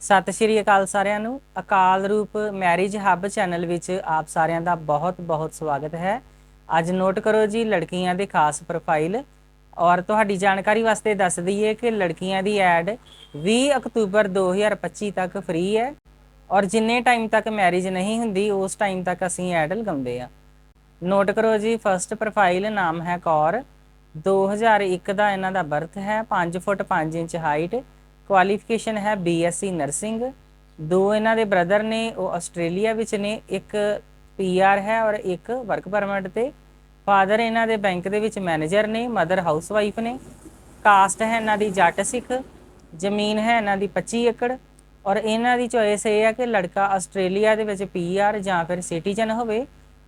ਸਤਿ ਸ਼੍ਰੀ ਅਕਾਲ ਸਾਰਿਆਂ ਨੂੰ। ਅਕਾਲ ਰੂਪ ਮੈਰਿਜ ਹੱਬ ਚੈਨਲ ਵਿੱਚ ਆਪ ਸਾਰਿਆਂ ਦਾ ਬਹੁਤ-ਬਹੁਤ ਸਵਾਗਤ ਹੈ। ਅੱਜ ਨੋਟ ਕਰੋ ਜੀ ਲੜਕੀਆਂ ਦੇ ਖਾਸ ਪ੍ਰੋਫਾਈਲ ਔਰ ਤੁਹਾਡੀ ਜਾਣਕਾਰੀ ਵਾਸਤੇ ਦੱਸ ਦਈਏ ਕਿ ਲੜਕੀਆਂ ਦੀ ਐਡ 20 ਅਕਤੂਬਰ 2025 ਤੱਕ ਫ੍ਰੀ ਹੈ। ਔਰ ਜਿੰਨੇ ਟਾਈਮ ਤੱਕ ਮੈਰਿਜ ਨਹੀਂ ਹੁੰਦੀ, ਉਸ ਟਾਈਮ ਤੱਕ ਅਸੀਂ ਐਡ ਲਗਾਉਂਦੇ ਆ ਨੋਟ ਕਰੋ ਜੀ ਫਰਸਟ ਪ੍ਰੋਫਾਈਲ ਨਾਮ ਹੈ ਕੌਰ। 2001 ਦਾ ਇਹਨਾਂ ਦਾ ਬਰਥ ਹੈ 5 ਫੁੱਟ 5 ਇੰਚ ਹਾਈਟ ਕੁਆਲੀਫਿਕੇਸ਼ਨ ਹੈ ਬੀਐਸਸੀ ਨਰਸਿੰਗ ਦੋ ਇਹਨਾਂ ਦੇ ਬ੍ਰਦਰ ਨੇ, ਉਹ ਆਸਟ੍ਰੇਲੀਆ ਵਿੱਚ ਨੇ, ਇੱਕ ਪੀਆਰ ਹੈ ਔਰ ਇੱਕ ਵਰਕ ਪਰਮਿਟ ਤੇ। ਫਾਦਰ ਇਹਨਾਂ ਦੇ ਬੈਂਕ ਦੇ ਵਿੱਚ ਮੈਨੇਜਰ ਨੇ ਮਦਰ ਹਾਊਸਵਾਈਫ ਨੇ। ਕਾਸਟ ਹੈ ਇਹਨਾਂ ਦੀ ਜੱਟ ਸਿੱਖ, ਜ਼ਮੀਨ ਹੈ ਇਹਨਾਂ ਦੀ 25 ਏਕੜ। ਔਰ ਇਹਨਾਂ ਦੀ ਚੋਇਸ ਇਹ ਹੈ ਕਿ ਲੜਕਾ ਆਸਟ੍ਰੇਲੀਆ ਦੇ ਵਿੱਚ ਪੀਆਰ ਜਾਂ ਫਿਰ ਸਿਟੀਜ਼ਨ ਹੋਵੇ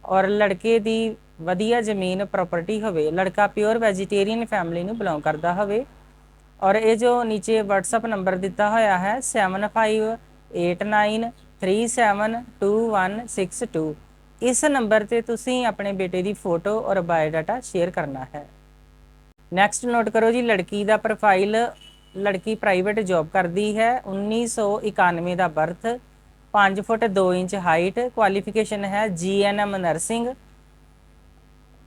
ਔਰ ਲੜਕੇ ਦੀ ਵਧੀਆ ਜ਼ਮੀਨ ਪ੍ਰਾਪਰਟੀ ਹੋਵੇ। ਲੜਕਾ ਪਿਓਰ ਵੈਜੀਟੇਰੀਅਨ ਫੈਮਿਲੀ ਨੂੰ ਬਿਲੋਂਗ ਕਰਦਾ ਹੋਵੇ। ਔਰ ਇਹ ਜੋ ਨੀਚੇ WhatsApp ਨੰਬਰ ਦਿੱਤਾ ਹੋਇਆ ਹੈ 7589372162 ਇਸ ਨੰਬਰ ਤੇ ਤੁਸੀਂ ਆਪਣੇ ਬੇਟੇ ਦੀ ਫੋਟੋ ਔਰ ਬਾਇਓਡਾਟਾ ਸ਼ੇਅਰ ਕਰਨਾ ਹੈ। ਨੈਕਸਟ ਨੋਟ ਕਰੋ ਜੀ, ਲੜਕੀ ਦਾ ਪ੍ਰੋਫਾਈਲ ਲੜਕੀ ਪ੍ਰਾਈਵੇਟ ਜੌਬ ਕਰਦੀ ਹੈ 1991 ਦਾ birth 5 foot 2 inch height qualification ਹੈ ਜੀਐਨਐਮ ਨਰਸਿੰਗ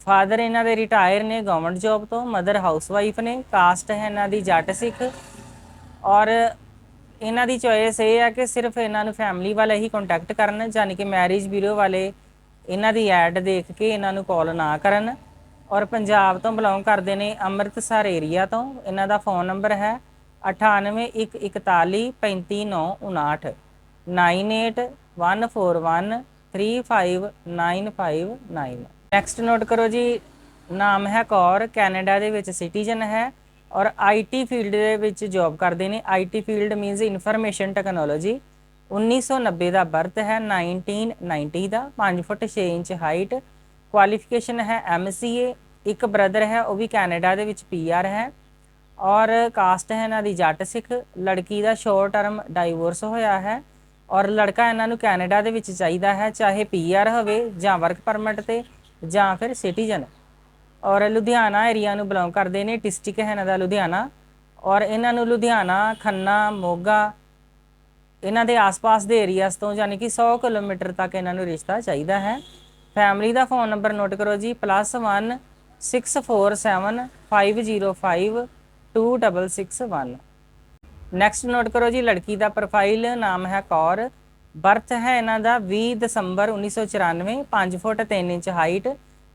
ਫਾਦਰ ਇਹਨਾਂ ਦੇ ਰਿਟਾਇਰ ਨੇ ਗਵਰਨਮੈਂਟ ਜੌਬ ਤੋਂ ਮਦਰ ਹਾਊਸਵਾਈਫ ਨੇ ਕਾਸਟ ਹੈ ਇਹਨਾਂ ਦੀ ਜੱਟ ਸਿੱਖ। ਔਰ ਇਹਨਾਂ ਦੀ ਚੋਇਸ ਇਹ ਹੈ ਕਿ ਸਿਰਫ ਇਹਨਾਂ ਨੂੰ ਫੈਮਿਲੀ ਵਾਲੇ ਹੀ ਕੰਟੈਕਟ ਕਰਨ ਯਾਨੀ ਕਿ ਮੈਰਿਜ ਬਿਊਰੋ ਵਾਲੇ ਇਹਨਾਂ ਦੀ ਐਡ ਦੇਖ ਕੇ ਇਹਨਾਂ ਨੂੰ ਕਾਲ ਨਾ ਕਰਨ। ਔਰ ਪੰਜਾਬ ਤੋਂ ਬਿਲੋਂਗ ਕਰਦੇ ਨੇ ਅੰਮ੍ਰਿਤਸਰ ਏਰੀਆ ਤੋਂ, ਇਹਨਾਂ ਦਾ ਫੋਨ ਨੰਬਰ ਹੈ 9814435959 9814135959 ਨੈਕਸਟ ਨੋਟ ਕਰੋ ਜੀ, ਨਾਮ ਹੈ ਕੌਰ ਕੈਨੇਡਾ ਦੇ ਵਿੱਚ ਸਿਟੀਜ਼ਨ ਹੈ ਔਰ ਆਈਟੀ ਫੀਲਡ ਦੇ ਵਿੱਚ ਜੌਬ ਕਰਦੇ ਨੇ। IT field means information technology 1990 ਦਾ ਬਰਥ ਹੈ 1990 ਦਾ 5 ਫੁੱਟ 6 ਇੰਚ ਹਾਈਟ ਕੁਆਲੀਫਿਕੇਸ਼ਨ ਹੈ ਐਮਸੀਏ ਇੱਕ ਬ੍ਰਦਰ ਹੈ, ਉਹ ਵੀ ਕੈਨੇਡਾ ਦੇ ਵਿੱਚ ਪੀਆਰ ਹੈ। ਔਰ ਕਾਸਟ ਹੈ ਇਹਨਾਂ ਦੀ ਜੱਟ ਸਿੱਖ। ਲੜਕੀ ਦਾ ਸ਼ੋਰਟ ਟਰਮ ਡਾਈਵੋਰਸ ਹੋਇਆ ਹੈ ਔਰ ਲੜਕਾ ਇਹਨਾਂ ਨੂੰ ਕੈਨੇਡਾ ਦੇ ਵਿੱਚ ਚਾਹੀਦਾ ਹੈ, ਚਾਹੇ ਪੀਆਰ ਹੋਵੇ ਜਾਂ ਵਰਕ ਪਰਮਿਟ ਤੇ। ਜਾਂ ਫਿਰ ਸਿਟੀਜ਼ਨ ਔਰ ਲੁਧਿਆਣਾ ਏਰੀਆ ਨੂੰ ਬਿਲੋਂਗ ਕਰਦੇ ਨੇ ਡਿਸਟ੍ਰਿਕਟ ਹੈ ਇਹਨਾਂ ਦਾ ਲੁਧਿਆਣਾ। ਔਰ ਇਹਨਾਂ ਨੂੰ ਲੁਧਿਆਣਾ, ਖੰਨਾ, ਮੋਗਾ, ਇਹਨਾਂ ਦੇ ਆਸ-ਪਾਸ ਦੇ ਏਰੀਆਸ ਤੋਂ ਯਾਨੀ ਕਿ 100 ਕਿਲੋਮੀਟਰ ਤੱਕ ਇਹਨਾਂ ਨੂੰ ਰਿਸ਼ਤਾ ਚਾਹੀਦਾ ਹੈ। ਫੈਮਿਲੀ ਦਾ ਫੋਨ ਨੰਬਰ ਨੋਟ ਕਰੋ ਜੀ +1 647 505 2661 ਨੈਕਸਟ ਨੋਟ ਕਰੋ ਜੀ, ਲੜਕੀ ਦਾ ਪ੍ਰੋਫਾਈਲ ਨਾਮ ਹੈ ਕੌਰ। ਬਰਥ ਹੈ ਇਹਨਾਂ ਦਾ 20 ਦਸੰਬਰ 1994 5 ਫੁੱਟ 3 ਇੰਚ ਹਾਈਟ।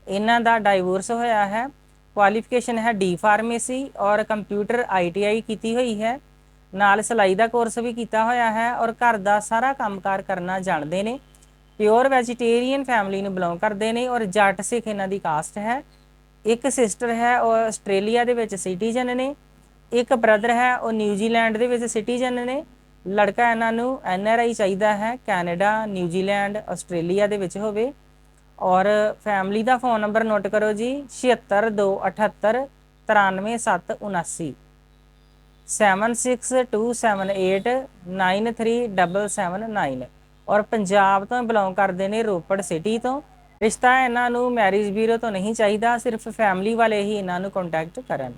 ਇਹਨਾਂ ਦਾ ਡਾਈਵੋਰਸ ਹੋਇਆ ਹੈ। ਕੁਆਲੀਫਿਕੇਸ਼ਨ ਹੈ ਡੀ ਫਾਰਮੇਸੀ ਔਰ ਕੰਪਿਊਟਰ ਆਈਟੀਆਈ ਕੀਤੀ ਹੋਈ ਹੈ। ਨਾਲ ਸਿਲਾਈ ਦਾ ਕੋਰਸ ਵੀ ਕੀਤਾ ਹੋਇਆ ਹੈ ਔਰ ਘਰ ਦਾ ਸਾਰਾ ਕੰਮਕਾਰ ਕਰਨਾ ਜਾਣਦੇ ਨੇ। ਪਿਓਰ ਵੈਜੀਟੇਰੀਅਨ ਫੈਮਿਲੀ ਨੂੰ ਬਿਲੋਂਗ ਕਰਦੇ ਨੇ ਔਰ ਜੱਟ ਸਿੱਖ ਇਹਨਾਂ ਦੀ ਕਾਸਟ ਹੈ। ਇੱਕ ਸਿਸਟਰ ਹੈ, ਉਹ ਆਸਟ੍ਰੇਲੀਆ ਦੇ ਵਿੱਚ ਸਿਟੀਜ਼ਨ ਨੇ। ਇੱਕ ਬ੍ਰਦਰ ਹੈ, ਉਹ ਨਿਊਜ਼ੀਲੈਂਡ ਦੇ ਵਿੱਚ ਸਿਟੀਜ਼ਨ ਨੇ। ਲੜਕਾ ਇਹਨਾਂ ਨੂੰ ਐਨਆਰਆਈ ਚਾਹੀਦਾ ਹੈ, ਕੈਨੇਡਾ ਨਿਊਜ਼ੀਲੈਂਡ ਆਸਟ੍ਰੇਲੀਆ ਦੇ ਵਿੱਚ ਹੋਵੇ। ਔਰ ਫੈਮਿਲੀ ਦਾ ਫੋਨ ਨੰਬਰ ਨੋਟ ਕਰੋ ਜੀ 7628 93779 7627893779 ਔਰ ਪੰਜਾਬ ਤੋਂ ਬਿਲੋਂਗ ਕਰਦੇ ਨੇ ਰੋਪੜ ਸਿਟੀ ਤੋਂ। ਰਿਸ਼ਤਾ ਇਹਨਾਂ ਨੂੰ ਮੈਰਿਜ ਬਿਊਰੋ ਤੋਂ ਨਹੀਂ ਚਾਹੀਦਾ, ਸਿਰਫ ਫੈਮਿਲੀ ਵਾਲੇ ਹੀ ਇਹਨਾਂ ਨੂੰ ਕੰਟੈਕਟ ਕਰਨ।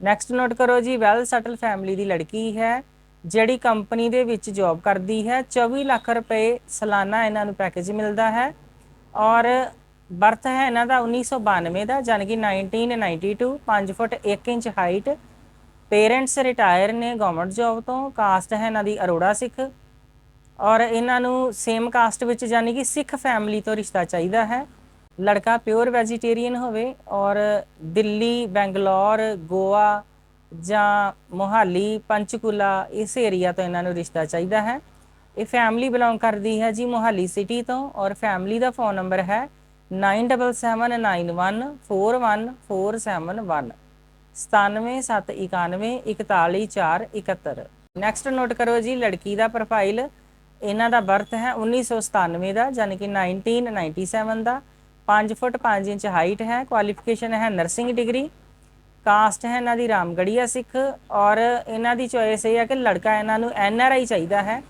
ਨੈਕਸਟ ਨੋਟ ਕਰੋ ਜੀ, ਵੈਲ ਸੈਟਲ ਫੈਮਿਲੀ ਦੀ ਲੜਕੀ ਹੈ। ਜਿਹੜੀ ਕੰਪਨੀ ਦੇ ਵਿੱਚ ਜੌਬ ਕਰਦੀ ਹੈ 24 ਲੱਖ ਰੁਪਏ ਸਾਲਾਨਾ ਇਹਨਾਂ ਨੂੰ ਪੈਕੇਜ ਮਿਲਦਾ ਹੈ ਔਰ ਬਰਥ ਹੈ ਇਹਨਾਂ ਦਾ 1992 ਦਾ ਯਾਨੀ ਕਿ 1992 5 foot 1 inch height parents retire ਨੇ ਗਵਰਨਮੈਂਟ ਜੌਬ ਤੋਂ ਕਾਸਟ ਹੈ ਇਹਨਾਂ ਦੀ ਅਰੋੜਾ ਸਿੱਖ ਔਰ ਇਹਨਾਂ ਨੂੰ ਸੇਮ ਕਾਸਟ ਵਿੱਚ ਯਾਨੀ ਕਿ ਸਿੱਖ ਫੈਮਿਲੀ ਤੋਂ ਰਿਸ਼ਤਾ ਚਾਹੀਦਾ ਹੈ। ਲੜਕਾ ਪਿਓਰ ਵੈਜੀਟੇਰੀਅਨ ਹੋਵੇ ਔਰ ਦਿੱਲੀ, ਬੈਂਗਲੌਰ, ਗੋਆ ਜਾਂ ਮੋਹਾਲੀ ਪੰਚਕੂਲਾ ਇਸ ਏਰੀਆ ਤੋਂ ਇਹਨਾਂ ਨੂੰ ਰਿਸ਼ਤਾ ਚਾਹੀਦਾ ਹੈ ਇਹ ਫੈਮਿਲੀ ਬਿਲੋਂਗ ਕਰਦੀ ਹੈ ਜੀ ਮੋਹਾਲੀ ਸਿਟੀ ਤੋਂ ਔਰ ਫੈਮਿਲੀ ਦਾ ਫੋਨ ਨੰਬਰ ਹੈ 9779141471 9771941471 ਨੈਕਸਟ ਨੋਟ ਕਰੋ ਜੀ ਲੜਕੀ ਦਾ ਪ੍ਰੋਫਾਈਲ ਇਹਨਾਂ ਦਾ ਬਰਥ ਹੈ 1997 ਦਾ ਯਾਨੀ ਕਿ 1997 ਦਾ 5 ਫੁੱਟ 5 ਇੰਚ ਹਾਈਟ ਹੈ ਕੁਆਲੀਫਿਕੇਸ਼ਨ ਹੈ ਨਰਸਿੰਗ ਡਿਗਰੀ ਕਾਸਟ ਹੈ ਇਹਨਾਂ ਦੀ ਰਾਮਗੜੀਆ ਸਿੱਖ ਔਰ ਇਹਨਾਂ ਦੀ ਚੋਇਸ ਇਹ ਹੈ ਕਿ ਲੜਕਾ ਇਹਨਾਂ ਨੂੰ ਐਨ ਆਰ ਆਈ ਚਾਹੀਦਾ ਹੈ।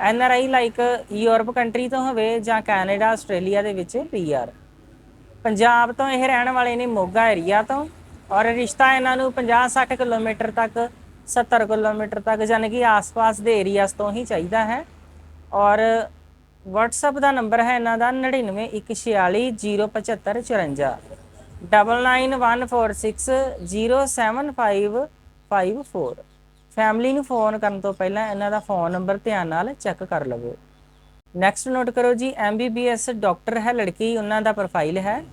N R I like Europe country ਤੋਂ ਹੋਵੇ ਜਾਂ ਕੈਨੇਡਾ, ਆਸਟ੍ਰੇਲੀਆ ਦੇ ਵਿੱਚ ਪੀਆਰ ਪੰਜਾਬ ਤੋਂ ਇਹ ਰਹਿਣ ਵਾਲੇ ਨੇ ਮੋਗਾ ਏਰੀਆ ਤੋਂ ਔਰ ਰਿਸ਼ਤਾ ਇਹਨਾਂ ਨੂੰ 50-60 ਕਿਲੋਮੀਟਰ ਤੱਕ 70 ਕਿਲੋਮੀਟਰ ਤੱਕ ਯਾਨੀ ਕਿ ਆਸ-ਪਾਸ ਦੇ ਏਰੀਆਸ ਤੋਂ ਹੀ ਚਾਹੀਦਾ ਹੈ। ਔਰ WhatsApp ਦਾ ਨੰਬਰ ਹੈ ਇਹਨਾਂ ਦਾ 9914607554 9914607554 ਫੈਮਿਲੀ ਨੂੰ ਫੋਨ ਕਰਨ ਤੋਂ ਪਹਿਲਾਂ ਇਹਨਾਂ ਦਾ ਫੋਨ ਨੰਬਰ ਧਿਆਨ ਨਾਲ ਚੈੱਕ ਕਰ ਲਵੋ। ਨੈਕਸਟ ਨੋਟ ਕਰੋ ਜੀ MBBS ਡਾਕਟਰ ਹੈ, ਲੜਕੀ, ਉਹਨਾਂ ਦਾ ਪ੍ਰੋਫਾਈਲ ਹੈ,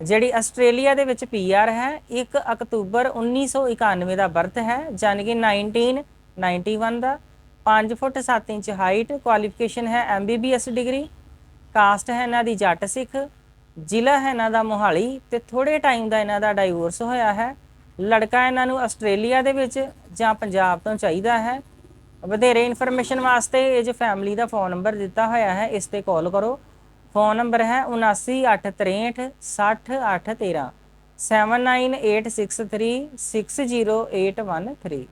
ਜਿਹੜੀ ਆਸਟ੍ਰੇਲੀਆ ਦੇ ਵਿੱਚ ਪੀਆਰ ਹੈ 1 ਅਕਤੂਬਰ 1991 ਦਾ ਬਰਥ ਹੈ ਯਾਨੀ ਕਿ 1991 ਦਾ 5 ਫੁੱਟ 7 ਇੰਚ ਹਾਈਟ ਕੁਆਲੀਫਿਕੇਸ਼ਨ ਹੈ MBBS ਡਿਗਰੀ ਕਾਸਟ ਹੈ ਇਹਨਾਂ ਦੀ ਜੱਟ ਸਿੱਖ ਜ਼ਿਲ੍ਹਾ ਹੈ ਇਹਨਾਂ ਦਾ ਮੋਹਾਲੀ ਤੇ ਥੋੜੇ ਟਾਈਮ ਦਾ ਇਹਨਾਂ ਦਾ ਡਾਈਵੋਰਸ ਹੋਇਆ ਹੈ ਲੜਕਾ ਇਹਨਾਂ ਨੂੰ ਆਸਟ੍ਰੇਲੀਆ ਦੇ ਵਿੱਚ ਜਾਂ ਪੰਜਾਬ ਤੋਂ ਚਾਹੀਦਾ ਹੈ ਵਧੇਰੇ ਇਨਫੋਰਮੇਸ਼ਨ ਵਾਸਤੇ ਇਹ ਜੋ ਫੈਮਿਲੀ ਦਾ ਫੋਨ ਨੰਬਰ ਦਿੱਤਾ ਹੋਇਆ ਹੈ ਇਸ ਤੇ ਕਾਲ ਕਰੋ ਫੋਨ ਨੰਬਰ ਹੈ 7983 60813 7986360813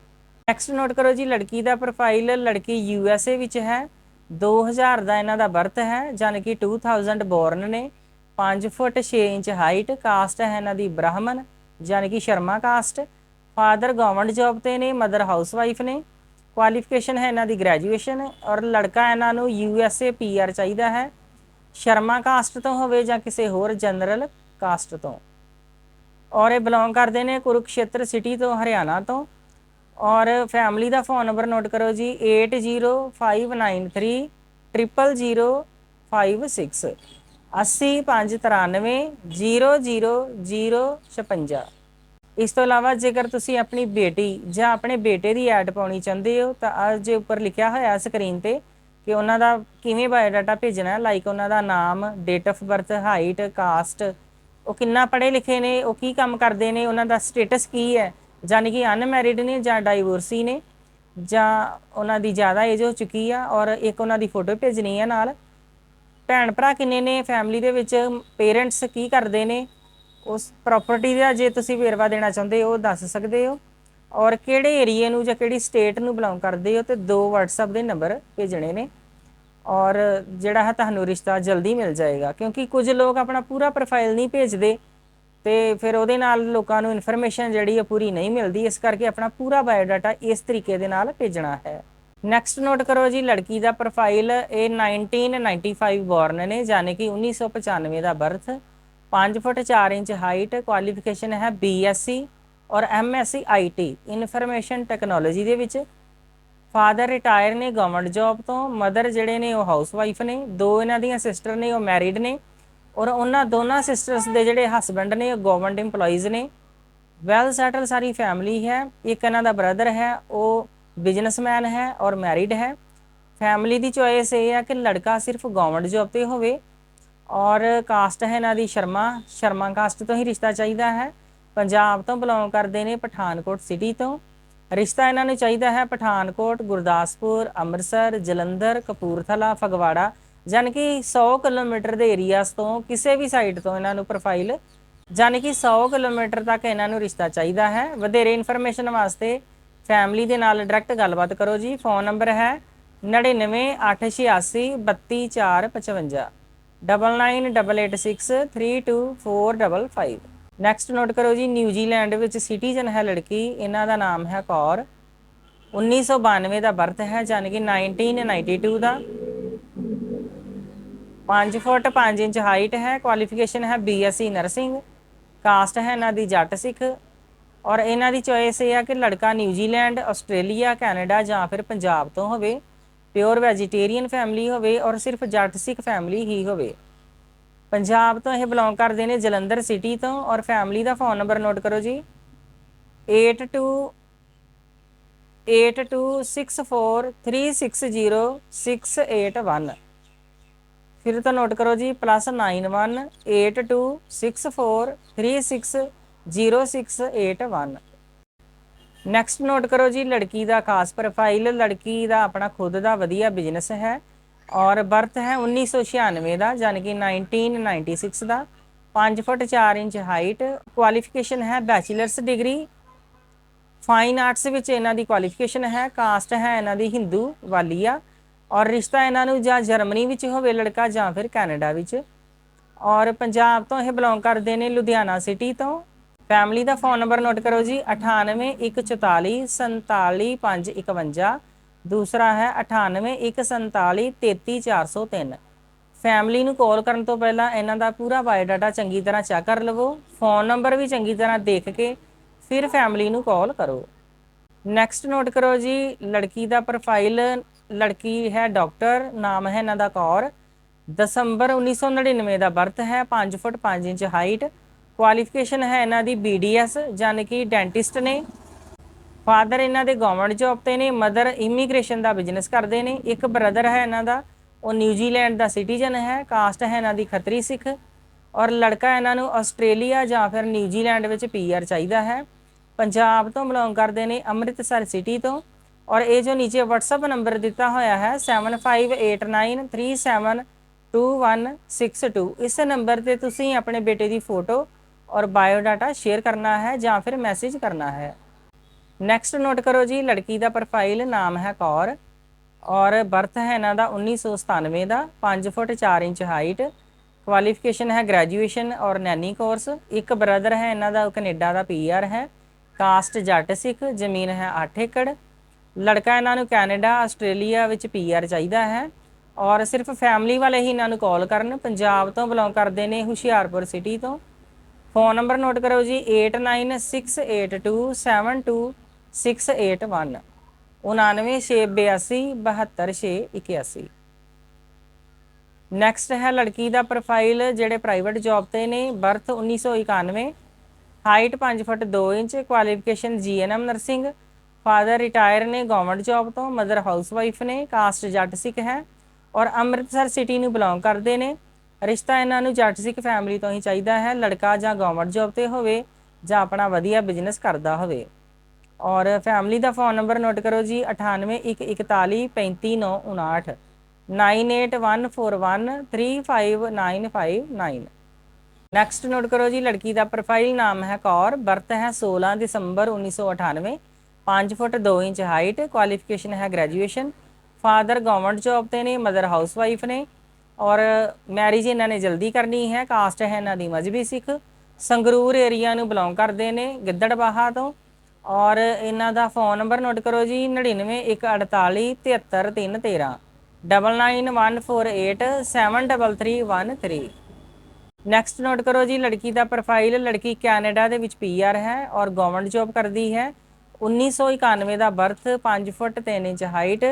ਨੈਕਸਟ ਨੋਟ ਕਰੋ ਜੀ ਲੜਕੀ ਦਾ ਪ੍ਰੋਫਾਈਲ ਲੜਕੀ ਯੂ ਐਸ ਏ ਵਿੱਚ ਹੈ 2000 ਦਾ ਇਹਨਾਂ ਦਾ ਬਰਥ ਹੈ ਯਾਨੀ ਕਿ 2000 ਬੋਰਨ ਨੇ 5 ਫੁੱਟ 6 ਇੰਚ ਹਾਈਟ ਕਾਸਟ ਹੈ ਇਹਨਾਂ ਦੀ ਬ੍ਰਾਹਮਣ ਯਾਨੀ ਕਿ Sharma caste father government job ਤੇ ਨੇ ਮਦਰ ਹਾਊਸ ਵਾਈਫ ਨੇ। ਕੁਆਲੀਫਿਕੇਸ਼ਨ ਹੈ ਇਹਨਾਂ ਦੀ ਗ੍ਰੈਜੂਏਸ਼ਨ ਔਰ ਲੜਕਾ ਇਹਨਾਂ ਨੂੰ U S A P R ਚਾਹੀਦਾ ਹੈ। ਸ਼ਰਮਾ ਕਾਸਟ ਤੋਂ ਹੋਵੇ ਜਾਂ ਕਿਸੇ ਹੋਰ ਜਨਰਲ ਕਾਸਟ ਤੋਂ। ਔਰ ਇਹ ਬਿਲੋਂਗ ਕਰਦੇ ਨੇ ਕੁਰੂਕਸ਼ੇਤਰ ਸਿਟੀ ਤੋਂ, ਹਰਿਆਣਾ ਤੋਂ। ਔਰ ਫੈਮਿਲੀ ਦਾ ਫੋਨ ਨੰਬਰ ਨੋਟ ਕਰੋ ਜੀ 8059300056 80593 ਇਸ ਤੋਂ ਇਲਾਵਾ ਜੇਕਰ ਤੁਸੀਂ ਆਪਣੀ ਬੇਟੀ ਜਾਂ ਆਪਣੇ ਬੇਟੇ ਦੀ ਐਡ ਪਾਉਣੀ ਚਾਹੁੰਦੇ ਹੋ, ਤਾਂ ਅੱਜ ਉੱਪਰ ਲਿਖਿਆ ਹੋਇਆ ਸਕਰੀਨ ਤੇ ਕਿ ਉਹਨਾਂ ਦਾ ਕਿਵੇਂ ਬਾਇਓਡਾਟਾ ਭੇਜਣਾ ਲਾਈਕ ਉਹਨਾਂ ਦਾ ਨਾਮ, date of birth, height, caste, ਉਹ ਕਿੰਨਾ ਪੜ੍ਹੇ ਲਿਖੇ ਨੇ, ਉਹ ਕੀ ਕੰਮ ਕਰਦੇ ਨੇ, ਉਹਨਾਂ ਦਾ ਸਟੇਟਸ ਕੀ ਹੈ ਯਾਨੀ ਕਿ ਅਨਮੈਰਿਡ ਨੇ ਜਾਂ ਡਾਈਵੋਰਸੀ ਨੇ, ਜਾਂ ਉਹਨਾਂ ਦੀ ਜ਼ਿਆਦਾ ਏਜ ਹੋ ਚੁੱਕੀ ਆ ਔਰ ਇੱਕ ਉਹਨਾਂ ਦੀ ਫੋਟੋ ਭੇਜਣੀ ਹੈ ਨਾਲ ਭੈਣ ਭਰਾ ਕਿੰਨੇ ਨੇ ਫੈਮਿਲੀ ਦੇ ਵਿੱਚ ਪੇਰੈਂਟਸ ਕੀ ਕਰਦੇ ਨੇ? ਉਸ ਪ੍ਰਾਪਰਟੀ ਦਾ ਜੇ ਤੁਸੀਂ ਵੇਰਵਾ ਦੇਣਾ ਚਾਹੁੰਦੇ ਹੋ, ਉਹ ਦੱਸ ਸਕਦੇ ਹੋ। ਔਰ ਕਿਹੜੇ ਏਰੀਏ ਨੂੰ ਜਾਂ ਕਿਹੜੀ ਸਟੇਟ ਨੂੰ ਬਿਲੋਂਗ ਕਰਦੇ ਹੋ ਤੇ ਦੋ WhatsApp ਦੇ ਨੰਬਰ ਭੇਜਣੇ ਨੇ। ਔਰ ਜਿਹੜਾ ਹੈ ਤੁਹਾਨੂੰ ਰਿਸ਼ਤਾ ਜਲਦੀ ਮਿਲ ਜਾਏਗਾ, ਕਿਉਂਕਿ ਕੁਝ ਲੋਕ ਆਪਣਾ ਪੂਰਾ ਪ੍ਰੋਫਾਈਲ ਨਹੀਂ ਭੇਜਦੇ ਤੇ ਫਿਰ ਉਹਦੇ ਨਾਲ ਲੋਕਾਂ ਨੂੰ ਇਨਫੋਰਮੇਸ਼ਨ ਜਿਹੜੀ ਹੈ ਪੂਰੀ ਨਹੀਂ ਮਿਲਦੀ। ਇਸ ਕਰਕੇ ਆਪਣਾ ਪੂਰਾ ਬਾਇਓਡਾਟਾ ਇਸ ਤਰੀਕੇ ਦੇ ਨਾਲ ਭੇਜਣਾ ਹੈ। ਨੈਕਸਟ ਨੋਟ ਕਰੋ ਜੀ, ਲੜਕੀ ਦਾ ਪ੍ਰੋਫਾਈਲ ਇਹ 1995 ਬੋਰਨ ਨੇ ਯਾਨੀ ਕਿ 1995 ਦਾ birth 5 foot 4 inch height qualification ਹੈ BSc ਔਰ MSc IT ਇਨਫੋਰਮੇਸ਼ਨ ਟੈਕਨੋਲੋਜੀ ਦੇ ਵਿੱਚ। ਫਾਦਰ ਰਿਟਾਇਰ ਨੇ ਗਵਰਨਮੈਂਟ ਜੌਬ ਤੋਂ ਮਦਰ ਜਿਹੜੇ ਨੇ ਉਹ ਹਾਊਸ ਵਾਈਫ ਨੇ, ਦੋ ਇਹਨਾਂ ਦੀਆਂ ਸਿਸਟਰ ਨੇ, ਉਹ ਮੈਰਿਡ ਨੇ। ਔਰ ਉਹਨਾਂ ਦੋਨਾਂ ਸਿਸਟਰਸ ਦੇ ਜਿਹੜੇ ਹਸਬੰਡ ਨੇ, ਉਹ ਗਵਰਨਮੈਂਟ EMPLOYEES ਨੇ। ਵੈਲ ਸੈਟਲ ਸਾਰੀ ਫੈਮਿਲੀ ਹੈ, ਇੱਕ ਇਹਨਾਂ ਦਾ ਬ੍ਰਦਰ ਹੈ, ਉਹ ਬਿਜ਼ਨਸਮੈਨ ਹੈ ਔਰ ਮੈਰਿਡ ਹੈ। ਫੈਮਿਲੀ ਦੀ ਚੋਇਸ ਇਹ ਹੈ ਕਿ ਲੜਕਾ ਸਿਰਫ ਗਵਰਨਮੈਂਟ ਜੌਬ ਤੇ ਹੋਵੇ ਔਰ ਕਾਸਟ ਹੈ ਇਹਨਾਂ ਦੀ ਸ਼ਰਮਾ। ਸ਼ਰਮਾ ਕਾਸਟ ਤੋਂ ਹੀ ਰਿਸ਼ਤਾ ਚਾਹੀਦਾ ਹੈ। ਪੰਜਾਬ ਤੋਂ ਬਿਲੋਂਗ ਕਰਦੇ ਨੇ ਪਠਾਨਕੋਟ ਸਿਟੀ ਤੋਂ। ਰਿਸ਼ਤਾ ਇਹਨਾਂ ਨੂੰ ਚਾਹੀਦਾ ਹੈ ਪਠਾਨਕੋਟ, ਗੁਰਦਾਸਪੁਰ, ਅੰਮ੍ਰਿਤਸਰ, ਜਲੰਧਰ, ਕਪੂਰਥਲਾ, ਫਗਵਾੜਾ ਯਾਨੀ ਕਿ 100 ਕਿਲੋਮੀਟਰ ਦੇ ਏਰੀਆਸ ਤੋਂ ਕਿਸੇ ਵੀ ਸਾਈਡ ਤੋਂ ਇਹਨਾਂ ਨੂੰ ਪ੍ਰੋਫਾਈਲ ਯਾਨੀ ਕਿ 100 ਕਿਲੋਮੀਟਰ ਤੱਕ ਇਹਨਾਂ ਨੂੰ ਰਿਸ਼ਤਾ ਚਾਹੀਦਾ ਹੈ। ਵਧੇਰੇ ਇਨਫੋਰਮੇਸ਼ਨ ਵਾਸਤੇ ਫੈਮਿਲੀ ਦੇ ਨਾਲ ਡਾਇਰੈਕਟ ਗੱਲਬਾਤ ਕਰੋ ਜੀ। ਫੋਨ ਨੰਬਰ ਹੈ 9988832455 9988632455 ਨੈਕਸਟ ਨੋਟ ਕਰੋ ਜੀ ਨਿਊਜ਼ੀਲੈਂਡ ਵਿੱਚ ਸਿਟੀਜ਼ਨ ਹੈ ਲੜਕੀ। ਇਹਨਾਂ ਦਾ ਨਾਮ ਹੈ ਕੌਰ। 1992 ਦਾ ਬਰਥ ਹੈ ਯਾਨੀ ਕਿ 1992 ਦਾ। 5 ਫੁੱਟ 5 ਇੰਚ ਹਾਈਟ ਹੈ। ਕੁਆਲੀਫਿਕੇਸ਼ਨ ਹੈ ਬੀਐਸਸੀ ਨਰਸਿੰਗ ਕਾਸਟ ਹੈ ਇਹਨਾਂ ਦੀ ਜੱਟ ਸਿੱਖ। ਔਰ ਇਹਨਾਂ ਦੀ ਚੋਇਸ ਇਹ ਆ ਕਿ ਲੜਕਾ ਨਿਊਜ਼ੀਲੈਂਡ ਆਸਟ੍ਰੇਲੀਆ ਕੈਨੇਡਾ ਜਾਂ ਫਿਰ ਪੰਜਾਬ ਤੋਂ ਹੋਵੇ ਪਿਓਰ ਵੈਜੀਟੇਰੀਅਨ ਫੈਮਿਲੀ ਹੋਵੇ ਔਰ ਸਿਰਫ ਜੱਟ ਸਿੱਖ ਫੈਮਿਲੀ ਹੀ ਹੋਵੇ। ਪੰਜਾਬ ਤੋਂ ਇਹ ਬਿਲੋਂਗ ਕਰਦੇ ਨੇ ਜਲੰਧਰ ਸਿਟੀ ਤੋਂ ਔਰ ਫੈਮਿਲੀ ਦਾ ਫੋਨ ਨੰਬਰ ਨੋਟ ਕਰੋ ਜੀ। 82 8264360681 ਫਿਰ ਤੋਂ ਨੋਟ ਕਰੋ ਜੀ +918264360681 ਨੈਕਸਟ ਨੋਟ ਕਰੋ ਜੀ, ਲੜਕੀ ਦਾ ਖਾਸ ਪ੍ਰੋਫਾਈਲ ਲੜਕੀ ਦਾ ਆਪਣਾ ਖੁਦ ਦਾ ਵਧੀਆ ਬਿਜ਼ਨਸ ਹੈ ਔਰ ਬਰਥ ਹੈ 1996 ਦਾ ਯਾਨੀ ਕਿ 1996 ਦਾ। 5 ਫੁੱਟ 4 ਇੰਚ ਹਾਈਟ ਕੁਆਲੀਫਿਕੇਸ਼ਨ ਹੈ ਬੈਚਲਰਸ ਡਿਗਰੀ ਫਾਈਨ ਆਰਟਸ ਵਿੱਚ ਇਹਨਾਂ ਦੀ ਕੁਆਲੀਫਿਕੇਸ਼ਨ ਹੈ ਕਾਸਟ ਹੈ ਇਹਨਾਂ ਦੀ ਹਿੰਦੂ ਵਾਲੀਆ ਔਰ ਰਿਸ਼ਤਾ ਇਹਨਾਂ ਨੂੰ ਜਾਂ ਜਰਮਨੀ ਵਿੱਚ ਹੋਵੇ ਲੜਕਾ ਜਾਂ ਫਿਰ ਕੈਨੇਡਾ ਵਿੱਚ। ਔਰ ਪੰਜਾਬ ਤੋਂ ਇਹ ਬਿਲੋਂਗ ਕਰਦੇ ਨੇ, ਲੁਧਿਆਣਾ ਸਿਟੀ ਤੋਂ। ਫੈਮਿਲੀ ਦਾ ਫੋਨ ਨੰਬਰ ਨੋਟ ਕਰੋ ਜੀ 9814474551 ਦੂਸਰਾ ਹੈ 9814433403 ਫੈਮਿਲੀ ਨੂੰ ਕਾਲ ਕਰਨ ਤੋਂ ਪਹਿਲਾਂ ਇਹਨਾਂ ਦਾ ਪੂਰਾ ਬਾਇਓਡਾਟਾ ਚੰਗੀ ਤਰ੍ਹਾਂ ਚੈੱਕ ਕਰ ਲਵੋ। ਫੋਨ ਨੰਬਰ ਵੀ ਚੰਗੀ ਤਰ੍ਹਾਂ ਦੇਖ ਕੇ ਫਿਰ ਫੈਮਿਲੀ ਨੂੰ ਕਾਲ ਕਰੋ। ਨੈਕਸਟ ਨੋਟ ਕਰੋ ਜੀ, ਲੜਕੀ ਦਾ ਪ੍ਰੋਫਾਈਲ ਲੜਕੀ ਹੈ ਡਾਕਟਰ ਨਾਮ ਹੈ ਇਹਨਾਂ ਦਾ ਕੌਰ। ਦਸੰਬਰ 1999 ਦਾ ਬਰਥ ਹੈ 5 ਫੁੱਟ 5 ਇੰਚ ਹਾਈਟ ਕੁਆਲੀਫਿਕੇਸ਼ਨ ਹੈ ਇਹਨਾਂ ਦੀ ਬੀਡੀਐਸ ਯਾਨੀ ਕਿ ਡੈਂਟਿਸਟ ਨੇ। ਫਾਦਰ ਇਹਨਾਂ ਦੇ ਗਵਰਨਮੈਂਟ ਜੌਬ ਤੇ ਨੇ ਮਦਰ ਇਮੀਗ੍ਰੇਸ਼ਨ ਦਾ ਬਿਜ਼ਨਸ ਕਰਦੇ ਨੇ। ਇੱਕ ਬ੍ਰਦਰ ਹੈ ਇਹਨਾਂ ਦਾ, ਉਹ ਨਿਊਜ਼ੀਲੈਂਡ ਦਾ ਸਿਟੀਜ਼ਨ ਹੈ ਕਾਸਟ ਹੈ ਇਹਨਾਂ ਦੀ ਖੱਤਰੀ ਸਿੱਖ। ਔਰ ਲੜਕਾ ਇਹਨਾਂ ਨੂੰ ਆਸਟ੍ਰੇਲੀਆ ਜਾਂ ਫਿਰ ਨਿਊਜ਼ੀਲੈਂਡ ਵਿੱਚ ਪੀਆਰ ਚਾਹੀਦਾ ਹੈ। ਪੰਜਾਬ ਤੋਂ ਬਿਲੋਂਗ ਕਰਦੇ ਨੇ ਅੰਮ੍ਰਿਤਸਰ ਸਿਟੀ ਤੋਂ। ਔਰ ਇਹ ਜੋ ਨੀਚੇ WhatsApp ਨੰਬਰ ਦਿੱਤਾ ਹੋਇਆ ਹੈ 7589372162 ਇਸ ਨੰਬਰ ਤੇ ਤੁਸੀਂ ਆਪਣੇ ਬੇਟੇ ਦੀ ਫੋਟੋ ਔਰ ਬਾਇਓਡਾਟਾ ਸ਼ੇਅਰ ਕਰਨਾ ਹੈ ਜਾਂ ਫਿਰ ਮੈਸੇਜ ਕਰਨਾ ਹੈ। ਨੈਕਸਟ ਨੋਟ ਕਰੋ ਜੀ, ਲੜਕੀ ਦਾ ਪ੍ਰੋਫਾਈਲ ਨਾਮ ਹੈ ਕੌਰ ਔਰ ਬਰਥ ਹੈ ਇਹਨਾਂ ਦਾ 1997 ਦਾ 5 ਫੁੱਟ 4 ਇੰਚ ਹਾਈਟ ਕੁਆਲੀਫਿਕੇਸ਼ਨ ਹੈ ਗ੍ਰੈਜੂਏਸ਼ਨ ਔਰ ਨੈਨੀ ਕੋਰਸ ਇੱਕ ਬ੍ਰਦਰ ਹੈ ਇਹਨਾਂ ਦਾ, ਉਹ ਕੈਨੇਡਾ ਦਾ ਪੀਆਰ ਹੈ। ਕਾਸਟ ਜੱਟ ਸਿੱਖ, ਜ਼ਮੀਨ ਹੈ 8 ਏਕੜ। ਲੜਕਾ ਇਹਨਾਂ ਨੂੰ ਕੈਨੇਡਾ, ਆਸਟ੍ਰੇਲੀਆ ਵਿੱਚ ਪੀਆਰ ਚਾਹੀਦਾ ਹੈ ਔਰ ਸਿਰਫ ਫੈਮਿਲੀ ਵਾਲੇ ਹੀ ਇਹਨਾਂ ਨੂੰ ਕਾਲ ਕਰਨ। ਪੰਜਾਬ ਤੋਂ ਬਿਲੋਂਗ ਕਰਦੇ ਨੇ ਹੁਸ਼ਿਆਰਪੁਰ ਸਿਟੀ ਤੋਂ। ਫੋਨ ਨੰਬਰ ਨੋਟ ਕਰੋ ਜੀ 8968272681 9968272681 ਨੈਕਸਟ ਹੈ ਲੜਕੀ ਦਾ ਪ੍ਰੋਫਾਈਲ ਜਿਹੜੇ ਪ੍ਰਾਈਵੇਟ ਜੌਬ ਤੇ ਨੇ birth 1991 height 5 foot 2 inch qualification GNM nursing father retire ਨੇ ਗਵਰਨਮੈਂਟ ਜੌਬ ਤੋਂ ਮਦਰ ਹਾਊਸਵਾਈਫ ਨੇ ਕਾਸਟ ਜੱਟ ਸਿੱਖ ਹੈ। ਔਰ ਅੰਮ੍ਰਿਤਸਰ ਸਿਟੀ ਨੂੰ ਬਿਲੋਂਗ ਕਰਦੇ ਨੇ। ਰਿਸ਼ਤਾ ਇਹਨਾਂ ਨੂੰ ਜੱਟ ਸਿੱਖ ਫੈਮਿਲੀ ਤੋਂ ਹੀ ਚਾਹੀਦਾ ਹੈ ਲੜਕਾ ਜਾਂ ਗਵਰਨਮੈਂਟ ਜੌਬ ਤੇ ਹੋਵੇ ਜਾਂ ਆਪਣਾ ਵਧੀਆ ਬਿਜ਼ਨਸ ਕਰਦਾ ਹੋਵੇ ਔਰ ਫੈਮਿਲੀ ਦਾ ਫੋਨ ਨੰਬਰ ਨੋਟ ਕਰੋ ਜੀ 9814135959 9814135959 ਨੈਕਸਟ ਨੋਟ ਕਰੋ ਜੀ ਲੜਕੀ ਦਾ ਪ੍ਰੋਫਾਈਲ ਨਾਮ ਹੈ ਕੌਰ ਬਰਥ ਹੈ 16 ਦਸੰਬਰ 1998 5 ਫੁੱਟ 2 ਇੰਚ ਹਾਈਟ ਕੁਆਲੀਫਿਕੇਸ਼ਨ ਹੈ ਗ੍ਰੈਜੂਏਸ਼ਨ ਫਾਦਰ ਗਵਰਨਮੈਂਟ ਜੌਬ ਤੇ ਨੇ ਮਦਰ ਹਾਊਸਵਾਈਫ ਨੇ ਔਰ ਮੈਰਿਜ ਇਹਨਾਂ ਨੇ ਜਲਦੀ ਕਰਨੀ ਹੈ ਕਾਸਟ ਹੈ ਇਹਨਾਂ ਦੀ ਮਜਬੀ ਸਿੱਖ। ਸੰਗਰੂਰ ਏਰੀਆ ਨੂੰ ਬਿਲੋਂਗ ਕਰਦੇ ਨੇ, ਗਿੱਦੜਬਾਹਾ ਤੋਂ। ਔਰ ਇਹਨਾਂ ਦਾ ਫੋਨ ਨੰਬਰ ਨੋਟ ਕਰੋ ਜੀ 9914473313 9914873313 ਨੈਕਸਟ ਨੋਟ ਕਰੋ ਜੀ, ਲੜਕੀ ਦਾ ਪ੍ਰੋਫਾਈਲ ਲੜਕੀ ਕੈਨੇਡਾ ਦੇ ਵਿੱਚ ਪੀਆਰ ਹੈ ਔਰ ਗਵਰਨਮੈਂਟ ਜੌਬ ਕਰਦੀ ਹੈ। 1991 ਦਾ birth 5 foot 3 inch height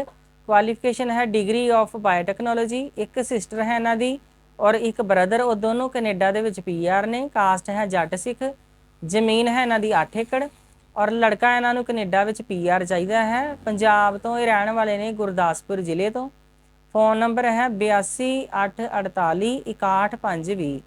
qualification ਹੈ ਡਿਗਰੀ ਆਫ ਬਾਇਓਟੈਕਨੋਲੋਜੀ ਇੱਕ ਸਿਸਟਰ ਹੈ ਇਹਨਾਂ ਦੀ ਔਰ ਇੱਕ ਬ੍ਰਦਰ ਉਹ ਦੋਨੋਂ ਕੈਨੇਡਾ ਦੇ ਵਿੱਚ ਪੀਆਰ ਨੇ ਕਾਸਟ ਹੈ ਜੱਟ ਸਿੱਖ, ਜ਼ਮੀਨ ਹੈ ਇਹਨਾਂ ਦੀ 8 ਏਕੜ ਔਰ ਲੜਕਾ ਇਹਨਾਂ ਨੂੰ ਕੈਨੇਡਾ ਵਿੱਚ ਪੀਆਰ ਚਾਹੀਦਾ ਹੈ। ਪੰਜਾਬ ਤੋਂ ਇਹ ਰਹਿਣ ਵਾਲੇ ਨੇ ਗੁਰਦਾਸਪੁਰ ਜ਼ਿਲ੍ਹੇ ਤੋਂ। ਫੋਨ ਨੰਬਰ ਹੈ 8284411520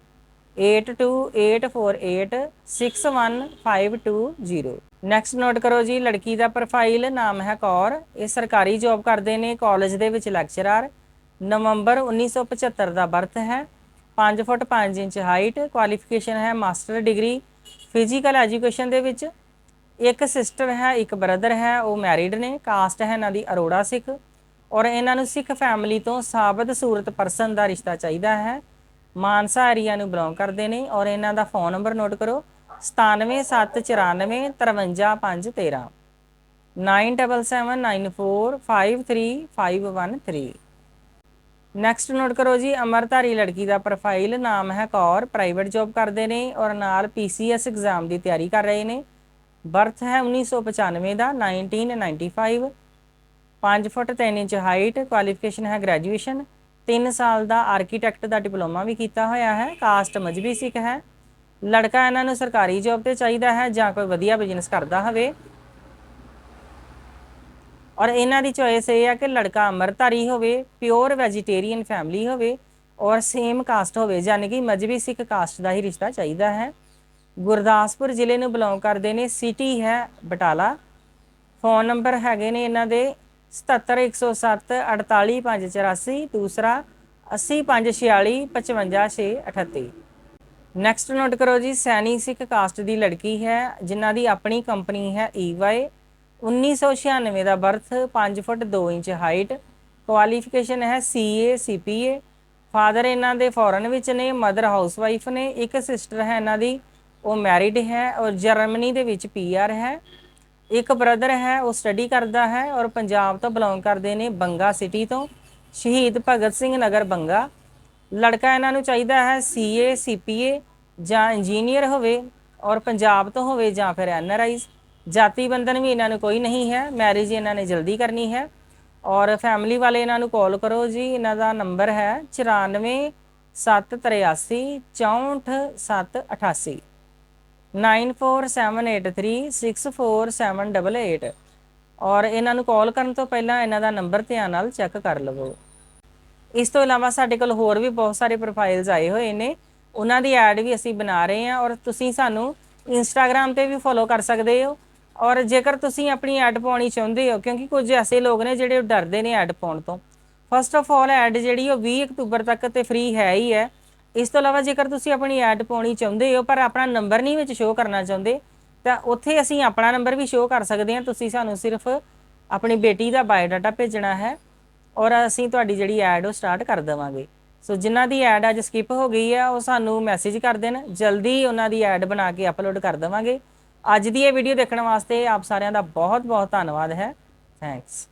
8284861520 ਨੈਕਸਟ ਨੋਟ ਕਰੋ ਜੀ, ਲੜਕੀ ਦਾ ਪ੍ਰੋਫਾਈਲ ਨਾਮ ਹੈ ਕੌਰ। ਇਹ ਸਰਕਾਰੀ ਜੌਬ ਕਰਦੇ ਨੇ ਕਾਲਜ ਦੇ ਵਿੱਚ ਲੈਕਚਰਰ ਨਵੰਬਰ 1975 ਦਾ ਬਰਥ ਹੈ। 5 ਫੁੱਟ 5 ਇੰਚ ਹਾਈਟ ਕੁਆਲੀਫਿਕੇਸ਼ਨ ਹੈ ਮਾਸਟਰ ਡਿਗਰੀ ਫਿਜ਼ੀਕਲ ਐਜੂਕੇਸ਼ਨ ਦੇ ਵਿੱਚ ਇੱਕ ਸਿਸਟਰ ਹੈ, ਇੱਕ ਬ੍ਰਦਰ ਹੈ, ਉਹ ਮੈਰਿਡ ਨੇ। ਕਾਸਟ ਹੈ ਇਹਨਾਂ ਦੀ ਅਰੋੜਾ ਸਿੱਖ। ਔਰ ਇਹਨਾਂ ਨੂੰ ਸਿੱਖ ਫੈਮਿਲੀ ਤੋਂ ਸਾਬਤ ਸੂਰਤ ਪਰਸਨ ਦਾ ਰਿਸ਼ਤਾ ਚਾਹੀਦਾ ਹੈ। ਮਾਨਸਾ ਏਰੀਆ ਨੂੰ ਬਿਲੋਂਗ ਕਰਦੇ ਨੇ। ਔਰ ਇਹਨਾਂ ਦਾ ਫੋਨ ਨੰਬਰ ਨੋਟ ਕਰੋ। 9774953513 9779453513 ਨੈਕਸਟ ਨੋਟ ਕਰੋ ਜੀ, ਅਮਰਧਾਰੀ ਲੜਕੀ ਦਾ ਪ੍ਰੋਫਾਈਲ ਨਾਮ ਹੈ ਕੌਰ ਪ੍ਰਾਈਵੇਟ ਜੌਬ ਕਰਦੇ ਨੇ ਔਰ ਨਾਲ ਪੀਸੀਐਸ ਐਗਜ਼ਾਮ ਦੀ ਤਿਆਰੀ ਕਰ ਰਹੇ ਨੇ। ਬਰਥ ਹੈ 1995 ਦਾ 1995 5 ਫੁੱਟ 3 ਇੰਚ ਹਾਈਟ ਕੁਆਲੀਫਿਕੇਸ਼ਨ ਹੈ ਗ੍ਰੈਜੂਏਸ਼ਨ 3 ਸਾਲ ਦਾ ਆਰਕੀਟੈਕਟ ਦਾ ਡਿਪਲੋਮਾ ਵੀ ਕੀਤਾ ਹੋਇਆ ਹੈ। ਕਾਸਟ ਮਜਬੀ ਸਿੱਖ ਹੈ। ਲੜਕਾ ਇਹਨਾਂ ਨੂੰ ਸਰਕਾਰੀ ਜੌਬ ਤੇ ਚਾਹੀਦਾ ਹੈ ਜਾਂ ਕੋਈ ਵਧੀਆ ਬਿਜ਼ਨਸ ਕਰਦਾ ਹੋਵੇ। ਔਰ ਇਹਨਾਂ ਦੀ ਚੋਇਸ ਇਹ ਹੈ ਕਿ ਲੜਕਾ ਅਮਰਧਾਰੀ ਹੋਵੇ ਪਿਓਰ ਵੈਜੀਟੇਰੀਅਨ ਫੈਮਿਲੀ ਹੋਵੇ ਔਰ ਸੇਮ ਕਾਸਟ ਹੋਵੇ ਯਾਨੀ ਕਿ ਮਜਬੀ ਸਿੱਖ ਕਾਸਟ ਦਾ ਹੀ ਰਿਸ਼ਤਾ ਚਾਹੀਦਾ ਹੈ। ਗੁਰਦਾਸਪੁਰ ਜ਼ਿਲ੍ਹੇ ਨੂੰ ਬਿਲੋਂਗ ਕਰਦੇ ਨੇ ਸਿਟੀ ਹੈ ਬਟਾਲਾ। ਫੋਨ ਨੰਬਰ ਹੈਗੇ ਨੇ ਇਹਨਾਂ ਦੇ 77107 48584 ਦੂਸਰਾ 80546 55638 ਨੈਕਸਟ ਨੋਟ ਕਰੋ ਜੀ ਸੈਨੀ ਸਿੱਖ ਕਾਸਟ ਦੀ ਲੜਕੀ ਹੈ, ਜਿਨ੍ਹਾਂ ਦੀ ਆਪਣੀ ਕੰਪਨੀ ਹੈ EY 1996 ਦਾ birth 5 foot 2 inch height qualification ਹੈ CA CPA ਫਾਦਰ ਇਹਨਾਂ ਦੇ ਫੋਰਨ ਵਿੱਚ ਨੇ ਮਦਰ ਹਾਊਸਵਾਈਫ ਨੇ। ਇੱਕ ਸਿਸਟਰ ਹੈ ਇਹਨਾਂ ਦੀ, ਉਹ ਮੈਰਿਡ ਹੈ ਔਰ ਜਰਮਨੀ ਦੇ ਵਿੱਚ ਪੀਆਰ ਹੈ। ਇੱਕ ਬ੍ਰਦਰ ਹੈ, ਉਹ ਸਟੱਡੀ ਕਰਦਾ ਹੈ ਔਰ ਪੰਜਾਬ ਤੋਂ ਬਿਲੋਂਗ ਕਰਦੇ ਨੇ ਬੰਗਾ ਸਿਟੀ ਤੋਂ। ਸ਼ਹੀਦ ਭਗਤ ਸਿੰਘ ਨਗਰ ਬੰਗਾ। ਲੜਕਾ ਇਹਨਾਂ ਨੂੰ ਚਾਹੀਦਾ ਹੈ ਸੀਏ ਸੀਪੀਏ ਜਾਂ ਇੰਜੀਨੀਅਰ ਹੋਵੇ ਔਰ ਪੰਜਾਬ ਤੋਂ ਹੋਵੇ ਜਾਂ ਫਿਰ ਐਨਆਰਆਈਜ਼ ਜਾਤੀ ਬੰਧਨ ਵੀ ਇਹਨਾਂ ਨੂੰ ਕੋਈ ਨਹੀਂ ਹੈ ਮੈਰਿਜ ਇਹਨਾਂ ਨੇ ਜਲਦੀ ਕਰਨੀ ਹੈ ਔਰ ਫੈਮਿਲੀ ਵਾਲੇ ਇਹਨਾਂ ਨੂੰ ਕਾਲ ਕਰੋ ਜੀ ਇਹਨਾਂ ਦਾ ਨੰਬਰ ਹੈ 94 783 64 788 9478364788 ਔਰ ਇਹਨਾਂ ਨੂੰ ਕਾਲ ਕਰਨ ਤੋਂ ਪਹਿਲਾਂ ਇਹਨਾਂ ਦਾ ਨੰਬਰ ਧਿਆਨ ਨਾਲ ਚੈੱਕ ਕਰ ਲਵੋ ਇਸ ਤੋਂ ਇਲਾਵਾ ਸਾਡੇ ਕੋਲ ਹੋਰ ਵੀ ਬਹੁਤ ਸਾਰੇ ਪ੍ਰੋਫਾਈਲਸ ਆਏ ਹੋਏ ਨੇ। ਉਹਨਾਂ ਦੀ ਐਡ ਵੀ ਅਸੀਂ ਬਣਾ ਰਹੇ ਹਾਂ ਔਰ ਤੁਸੀਂ ਸਾਨੂੰ ਇੰਸਟਾਗ੍ਰam ਤੇ ਵੀ ਫੋਲੋ ਕਰ ਸਕਦੇ ਹੋ। ਔਰ ਜੇਕਰ ਤੁਸੀਂ ਆਪਣੀ ਐਡ ਪਾਉਣੀ ਚਾਹੁੰਦੇ ਹੋ, ਕਿਉਂਕਿ ਕੁਝ ਐਸੇ ਲੋਕ ਨੇ ਜਿਹੜੇ ਡਰਦੇ ਨੇ ਐਡ ਪਾਉਣ ਤੋਂ। ਫਸਟ ਆਫ ਆਲ ਐਡ ਜਿਹੜੀ ਉਹ 20 ਅਕਤੂਬਰ ਤੱਕ ਤੇ ਫ੍ਰੀ ਹੈ ਹੀ ਹੈ। ਇਸ ਤੋਂ ਇਲਾਵਾ ਜੇਕਰ ਤੁਸੀਂ ਆਪਣੀ ਐਡ ਪਾਉਣੀ ਚਾਹੁੰਦੇ ਹੋ, ਪਰ ਆਪਣਾ ਨੰਬਰ ਨਹੀਂ ਵਿੱਚ ਸ਼ੋਅ ਕਰਨਾ ਚਾਹੁੰਦੇ, ਤਾਂ ਉੱਥੇ ਅਸੀਂ ਆਪਣਾ ਨੰਬਰ ਵੀ ਸ਼ੋਅ ਕਰ ਸਕਦੇ ਹਾਂ। ਤੁਸੀਂ ਸਾਨੂੰ ਸਿਰਫ ਆਪਣੀ ਬੇਟੀ ਦਾ ਬਾਇਓਡਾਟਾ ਭੇਜਣਾ ਹੈ। ਔਰ ਅਸੀਂ ਤੁਹਾਡੀ ਜਿਹੜੀ ਐਡ ਉਹ ਸਟਾਰਟ ਕਰ ਦੇਵਾਂਗੇ। ਸੋ ਜਿਨ੍ਹਾਂ ਦੀ ਐਡ ਅੱਜ ਸਕਿਪ ਹੋ ਗਈ ਆ, ਉਹ ਸਾਨੂੰ ਮੈਸੇਜ ਕਰ ਦੇਣ। ਜਲਦੀ ਉਹਨਾਂ ਦੀ ਐਡ ਬਣਾ ਕੇ ਅਪਲੋਡ ਕਰ ਦੇਵਾਂਗੇ। ਅੱਜ ਦੀ ਇਹ ਵੀਡੀਓ ਦੇਖਣ ਵਾਸਤੇ ਆਪ ਸਾਰਿਆਂ ਦਾ ਬਹੁਤ ਬਹੁਤ ਧੰਨਵਾਦ ਹੈ। ਥੈਂਕਸ